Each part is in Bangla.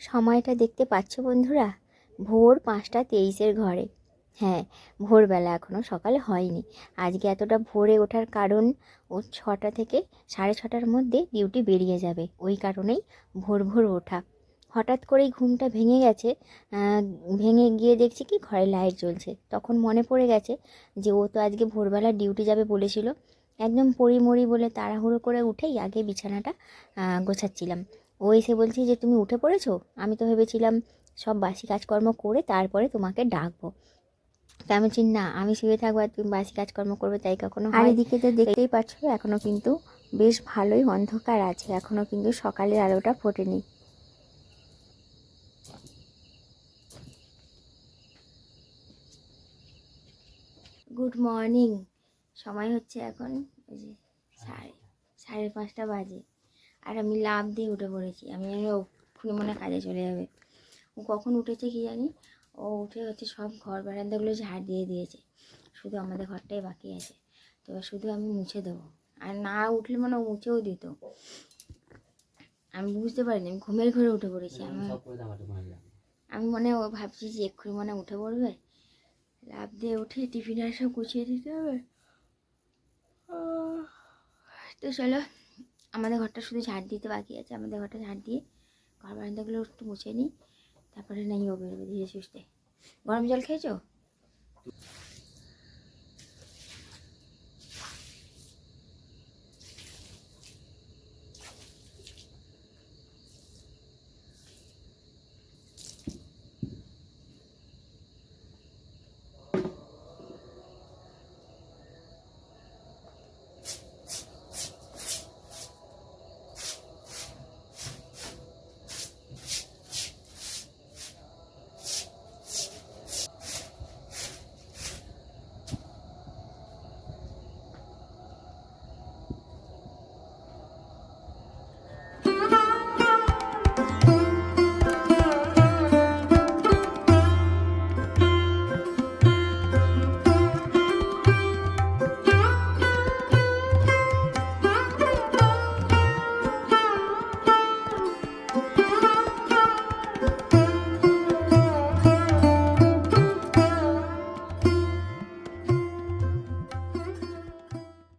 সময়টা দেখতে পাচ্ছ বন্ধুরা? ভোর পাঁচটা তেইশের ঘরে। হ্যাঁ ভোরবেলা এখনও সকালে হয়নি। আজকে এতটা ভোরে ওঠার কারণ ও ছটা থেকে সাড়ে ছটার মধ্যে ডিউটি বেরিয়ে যাবে। ওই কারণেই ভোর ভোর ওঠা। হঠাৎ করেই ঘুমটা ভেঙে গেছে। ভেঙে গিয়ে দেখছি কি ঘরে লাইট জ্বলছে। তখন মনে পড়ে গেছে যে ও তো আজকে ভোরবেলা ডিউটি যাবে বলেছিল। একদম পড়ি বলে তাড়াহুড়ো করে উঠেই আগে বিছানাটা গোছাচ্ছিলাম। ও এসে বলছে যে তুমি উঠে পড়েছো? আমি তো ভেবেছিলাম সব বাসি কাজকর্ম করে তারপরে তোমাকে ডাকবো। তা আমি বলছি না আমি শুয়ে থাকব আর তুমি বাসি কাজকর্ম করবে। তাই কখনো আর এদিকে তো দেখতেই পাচ্ছ এখনও কিন্তু বেশ ভালোই অন্ধকার আছে। এখনও কিন্তু সকালের আলোটা ফোটেনি। গুড মর্নিং সময় হচ্ছে এখন ওই যে সাড়ে সাড়ে পাঁচটা বাজে। আর আমি লাভ দিয়ে উঠে পড়েছি। আমি জানি ও মনে কাজে চলে যাবে। ও কখন উঠেছে কি জানি? ও উঠে হচ্ছে সব ঘর বারান্দাগুলো ঝাড় দিয়ে দিয়েছে। শুধু আমাদের ঘরটাই বাকি আছে। তো এবার শুধু আমি মুছে দেবো। আর না উঠলে মানে ও মুছেও দিত। আমি বুঝতে পারিনি আমি ঘুমের ঘরে উঠে পড়েছি। আমি আমি মনে ও ভাবছি যে এক্ষুনি মনে উঠে পড়বে। লাভ দিয়ে উঠে টিফিন আর সব গুছিয়ে দিতে হবে। তো চলো। আমাদের ঘরটা শুধু ঝাড় দিতে বাকি আছে, আমাদের ঘরটা ঝাড় দিয়ে ঘর বারান্দাগুলো একটু মুছে নিই, তারপরে নাই ও বেরোবে ধীরে সুস্থে। গরম জল খেয়েছো?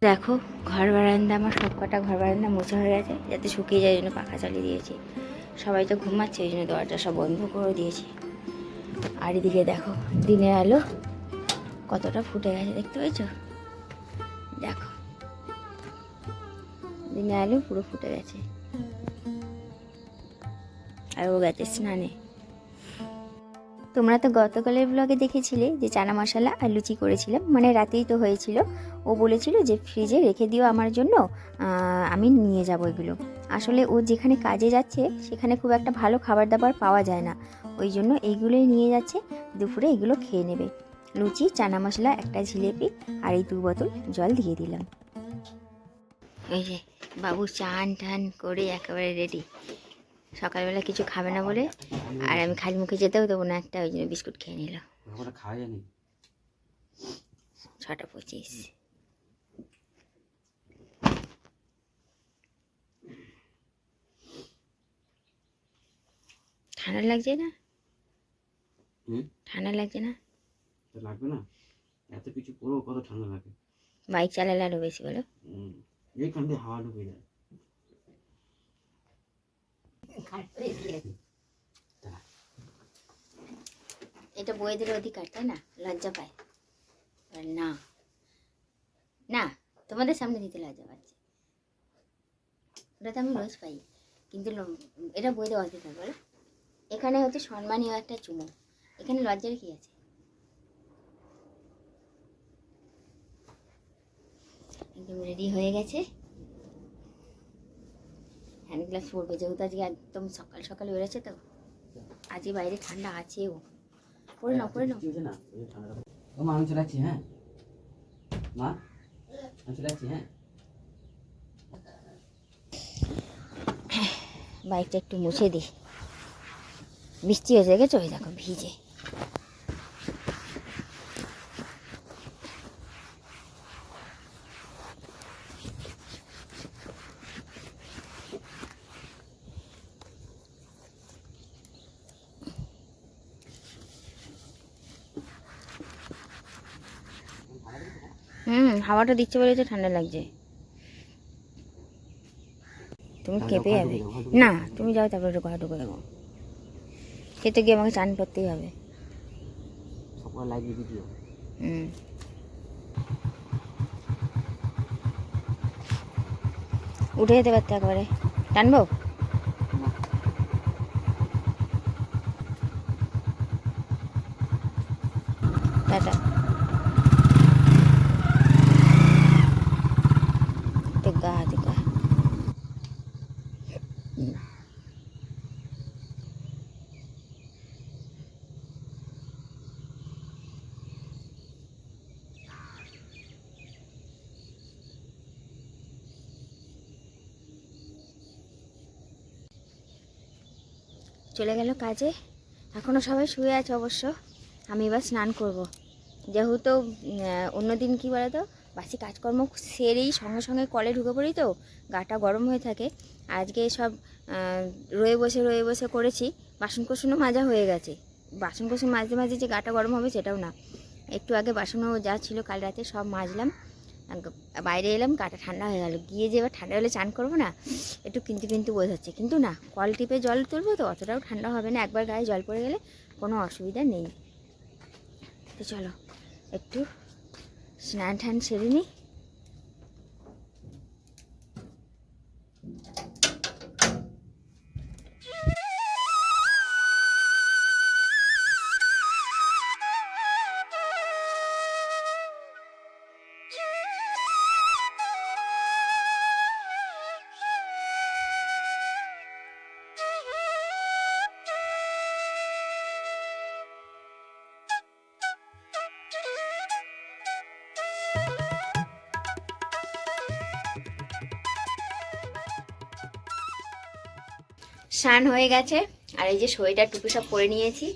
দেখো, ঘর বারান্দা, আমার সব কটা ঘর বারান্দা মোছা হয়ে গেছে, যাতে শুকিয়ে যায় জন্য পাখা চালিয়ে দিয়েছি। সবাই তো ঘুমাচ্ছে ওই জন্য দরজা সব বন্ধ করে দিয়েছি। আর এদিকে দেখো, দিনের আলো কতটা ফুটে গেছে, দেখতে পেয়েছ? দেখো, দিনের আলো পুরো ফুটে গেছে। আর ও গেছে স্নানে। তোমরা তো গতকালের ব্লগে দেখেছিলে যে চানা মশলা আর লুচি করেছিলাম। মানে রাতেই তো হয়েছিল। ও বলেছিল যে ফ্রিজে রেখে দিও আমার জন্য। আমি নিয়ে যাব এগুলো। আসলে ও যেখানে কাজে যাচ্ছে, সেখানে খুব একটা ভালো খাবার দাবার পাওয়া যায় না। ওই জন্য এইগুলোই নিয়ে যাচ্ছে। দুপুরে এগুলো খেয়ে নেবে। লুচি, চানা মশলা, একটা জিলেপি আর এই দু বোতল জল দিয়ে দিলাম। এই যে বাবু চান টান করে একেবারে রেডি সকালবেলা কিছু খাবে না বলে আর আমি খালি মুখে যেতেও দেবো না একটা ওই জন্য বিস্কুট খেয়ে নিল ছটা পঁচিশ। ঠান্ডা লাগছে না? হুম? ঠান্ডা লাগছে না? লাগবে না? এত কিছু পরেও কত ঠান্ডা লাগে? বাইক চালালে আরও বেশি বলো হাওয়া ঢুকে যায় এটা বইয়েদের অধিকার, তাই না? লজ্জা পায়। না। না, তোমাদের সামনে দিতে লজ্জা পাচ্ছে। ওটা তো আমি রোজ পাই। কিন্তু এটা বইয়েদের অধিকার, বলো। এখানে হচ্ছে সম্মানীয় একটা চুমো। এখানে লজ্জার কি আছে? একদম রেডি হয়ে গেছে। হ্যান্ড গ্লাভস পরবে যেহেতু আজকে একদম সকাল সকাল বেরোচ্ছে তো। আজকে বাইরে ঠান্ডা আছেও পরে নাও পরে নাও। না ওই যে ও মা আমি চলে যাচ্ছি হ্যাঁ। মা আমি চলে যাচ্ছি হ্যাঁ। বাইকটা একটু মুছে দিই। বৃষ্টি হয়েছে দেখেছ? ওই দেখো ভিজে। হুম হাওয়াটা দিচ্ছে বলে তো ঠান্ডা লাগছে। তুমি কেঁপে যাবে। ঢুকে ঢুকে না তুমি যাও তারপরে একটু ঘরে ঢুকে যাব। খেতে গিয়ে আমাকে চান করতেই হবে। হুম। উঠে যেতে পারতে একবারে। টানবো টাটা টিকা টিকা চলে গেল কাজে। এখনও সবাই শুয়ে আছে অবশ্য। আমি এবার স্নান করব। যেহেতু অন্য দিন কী বলে তো বাসি কাজকর্ম সেরেই সঙ্গে সঙ্গে কলে ঢুকে পড়ি তো, গাটা গরম হয়ে থাকে। আজকে সব রয়ে বসে রয়ে বসে করেছি, বাসন কোসনও মাজা হয়ে গেছে। বাসন কোসন মাঝে মাঝে যে গাটা গরম হবে সেটাও না। একটু আগে বাসনও যা ছিল কাল রাতে সব মাজলাম। বাইরে এলাম, গাটা ঠান্ডা হয়ে গেল। গিয়ে যে এবার ঠান্ডা হলে চান করব না, একটু কিন্তু কিন্তু বোধ হচ্ছে। কিন্তু না, কল টিপে জল তুলবো তো, অতটাও ঠান্ডা হবে না। একবার গায়ে জল পড়ে গেলে কোনো অসুবিধা নেই। তো চলো, একটু স্নান টান সেরে নিই স্নান হয়ে গেছে আর এই যে সোয়েটার টুপি সব পরে নিয়েছি।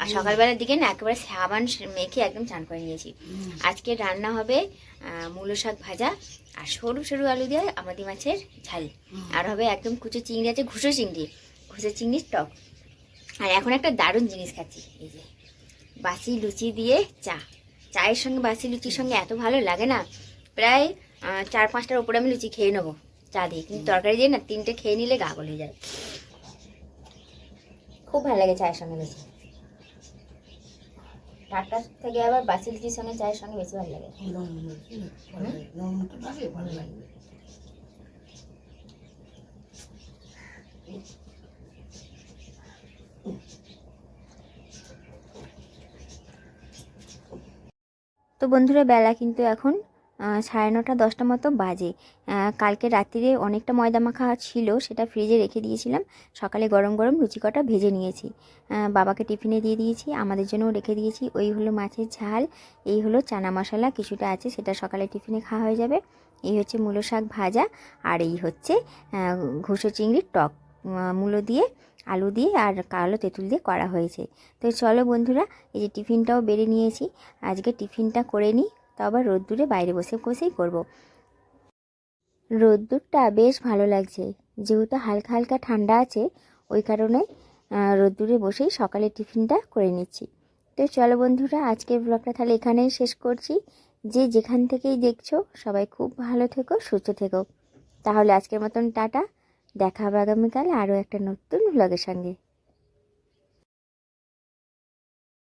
আর সকালবেলার দিকে না একেবারে সাবান মেখে একদম চান করে নিয়েছি। আজকে রান্না হবে মূলো শাক ভাজা আর সরু সরু আলু দিয়ে আমাদি মাছের ঝাল। আর হবে একদম কুচো চিংড়ি আছে ঘুষো চিংড়ি ঘুষো চিংড়ির টক। আর এখন একটা দারুণ জিনিস খাচ্ছি এই যে বাসি লুচি দিয়ে চা। চায়ের সঙ্গে বাসি লুচির সঙ্গে এত ভালো লাগে না প্রায় চার পাঁচটার উপরে আমি লুচি খেয়ে নেব চা দিয়ে। কিন্তু তরকারি দিয়ে না তিনটে খেয়ে নিলে গা গলে যায়। খুব ভালো লাগে চায়ের সঙ্গে বেশি। টাটকা থেকে আবার বাসি লুচির সঙ্গে চায়ের সঙ্গে বেশি ভালো লাগে। তো বন্ধুরা বেলা কিন্তু এখন। সাড়ে নটা, দশটা মতো বাজে। কালকে রাত্রিরে অনেকটা ময়দা মাখা ছিল, সেটা ফ্রিজে রেখে দিয়েছিলাম। সকালে গরম গরম লুচি কটা ভেজে নিয়েছি। বাবাকে টিফিনে দিয়ে দিয়েছি, আমাদের জন্যও রেখে দিয়েছি। ওই হলো মাছের ঝাল, এই হলো চানা মশলা, কিছুটা আছে, সেটা সকালে টিফিনে খাওয়া হয়ে যাবে। এই হচ্ছে মূলো শাক ভাজা, আর এই হচ্ছে ঘুষো চিংড়ির টক মূলো দিয়ে, আলু দিয়ে, আর কালো তেঁতুল দিয়ে করা হয়েছে। তো চলো বন্ধুরা, এই যে টিফিনটাও বেড়ে নিয়েছি। আজকে টিফিনটা করে নিই। তো আবার রোদ্দুরে বাইরে বসে বসেই করব। রোদ্দুরটা বেশ ভালো লাগছে। যেহেতু হালকা হালকা ঠান্ডা আছে, ওই কারণে রোদ্দুরে বসেই সকালে টিফিনটা করে নিচ্ছি। তো চলো বন্ধুরা, আজকের ব্লগটা তাহলে এখানেই শেষ করছি। যে যেখান থেকেই দেখছ, সবাই খুব ভালো থেকো, সুস্থ থেকো। তাহলে আজকের মতন টাটা। দেখা হবে আগামীকাল আরও একটা নতুন ব্লগের সঙ্গে।